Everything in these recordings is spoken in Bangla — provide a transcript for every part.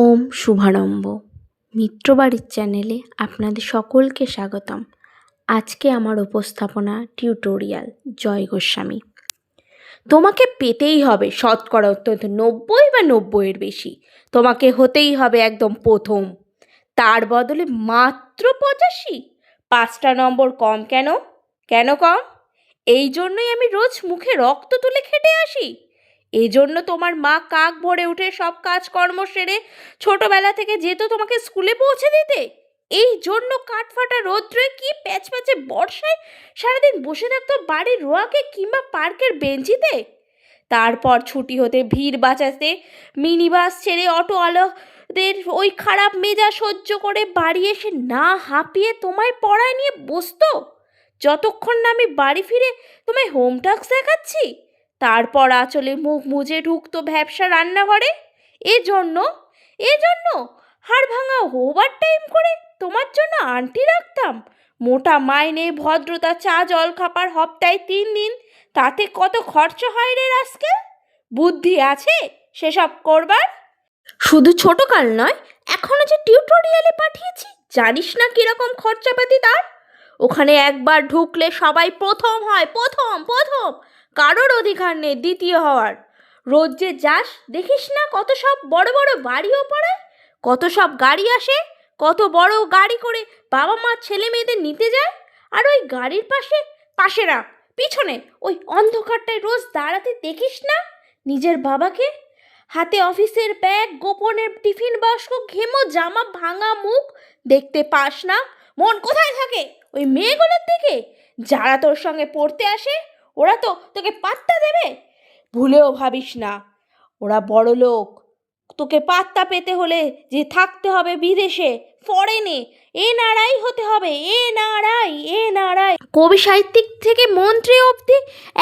ওম শুভারম্ভ। মিত্রবাড়ির চ্যানেলে আপনাদের সকলকে স্বাগতম। আজকে আমার উপস্থাপনা টিউটোরিয়াল, জয় গোস্বামী। তোমাকে পেতেই হবে শতকরা অত্যন্ত নব্বই বা নব্বইয়ের বেশি। তোমাকে হতেই হবে একদম প্রথম। তার বদলে মাত্র পঁচাশি। পাঁচটা নম্বর কম কেন? কেন কম? এই জন্যই আমি রোজ মুখে রক্ত তুলে খেটে আসি। এই জন্য তোমার মা কাক ভরে উঠে সব কাজকর্ম সেরে ছোটবেলা থেকে যেত তোমাকে স্কুলে পৌঁছে দিতে? এই জন্য কাঠফাটা রৌদ্রে কি প্যাচ প্যাচে বর্ষায় সারাদিন বসে থাকতো বাড়ির রোয়াকে কিংবা পার্কের বেঞ্চিতে? তারপর ছুটি হতে ভিড় বাঁচাতে মিনি বাস ছেড়ে অটো আলোদের ওই খারাপ মেজা সহ্য করে বাড়ি এসে না হাঁপিয়ে তোমায় পড়ায় নিয়ে বসতো? যতক্ষণ না আমি বাড়ি ফিরে তোমায় হোম দেখাচ্ছি? তারপর আঁচলে মুখ মুজে ঢুকতো ভ্যাবসা রান্নাঘরে। এজন্য এজন্য হাড় ভাঙা ওভার টাইম করে তোমার জন্য আন্টি রাখতাম। মোটা মাইনে ভদ্রতা চা জল খাবার হপ্তায় তিন দিন, তাতে কত খরচা হয় রে আজকে বুদ্ধি আছে সেসব করবার? শুধু ছোটকাল নয়, এখনও যে টিউটোরিয়ালে পাঠিয়েছি, জানিস না কীরকম খরচাপাতি তার? ওখানে একবার ঢুকলে সবাই প্রথম হয়, প্রথম প্রথম। কারোর অধিকার নেই দ্বিতীয় হওয়ার। রোজ যে যাস, দেখিস না কত সব বড় বড় বাড়িও পড়ে, কত সব গাড়ি আসে, কত বড় গাড়ি করে বাবা মা ছেলে মেয়েদের নিতে যায়, আর ওই গাড়ির পাশে পাশে না, পিছনে, ওই অন্ধকারটায় রোজ দাঁড়াতে দেখিস না নিজের বাবাকে? হাতে অফিসের ব্যাগ, গোপনের টিফিন বাস্ক ঘেমো জামা, ভাঙা মুখ, দেখতে পাস না মন কোথায় থাকে? ওই মেয়েগুলোর দিকে? যারা তোর সঙ্গে পড়তে আসে, ওরা তো তোকে পাত্তা দেবে? ভুলেও ভাবিস না, ওরা বড় লোক। তোকে পাত্তা পেতে হলে যে থাকতে হবে বিদেশে ফরেনে এ নাড়াই হতে হবে, এ নাড়াই এ নাড়াই কবি সাহিত্যিক থেকে মন্ত্রী অবধি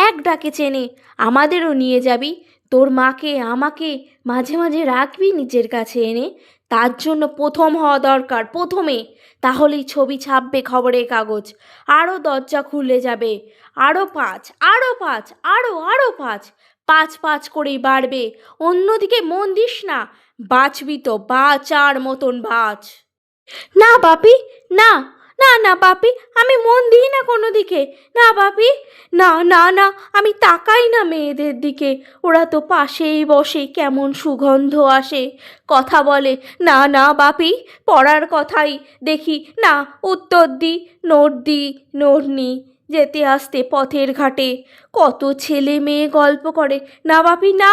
এক ডাকে চেনে, আমাদেরও নিয়ে যাবি। তোর মাকে আমাকে মাঝে মাঝে রাখবি নিজের কাছে এনে? তার জন্য প্রথম হওয়া দরকার, প্রথমে। তাহলেই ছবি ছাপবে খবরের কাগজ। আরও দরজা খুলে যাবে। আরও পাঁচ আরও পাঁচ আরও আরও পাঁচ। পাঁচ পাঁচ করেই বাড়বে। অন্যদিকে মন দিস না। বাঁচবি তো, বাঁচার মতন বাঁচ। না বাপি, না। না না, বাপি, আমি মন দিই না কোনো দিকে। না, বাপি, না না না, আমি তাকাই না মেয়েদের দিকে। ওরা তো পাশেই বসে, কেমন সুগন্ধ আসে। কথা বলে, না না, বাপি, পড়ার কথাই। দেখি, না, উত্তর দি নোট দি নোট নি যেতে আসতে পথের ঘাটে। কত ছেলে মেয়ে গল্প করে। না, বাপি, না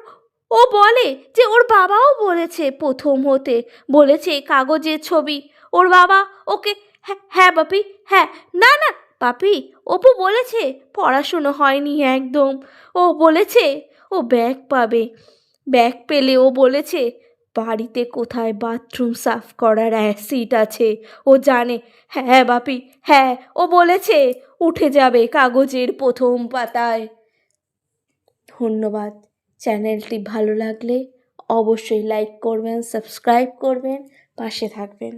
ও বলে যে ওর বাবাও বলেছে প্রথম হতে, বলেছে কাগজের ছবি। ওর বাবা ওকে হ্যাঁ হ্যাঁ বাপি হ্যাঁ না না পাপি অপু বলেছে পড়াশুনো হয়নি একদম। ও বলেছে ও ব্যাগ পাবে। ব্যাগ পেলে ও বলেছে বাড়িতে কোথায় বাথরুম সাফ করার অ্যাসিড আছে। ও জানে হ্যাঁ বাপি হ্যাঁ ও বলেছে উঠে যাবে কাগজের প্রথম পাতায়। ধন্যবাদ। চ্যানেলটি ভালো লাগলে অবশ্যই লাইক করবেন সাবস্ক্রাইব করবেন পাশে থাকবেন।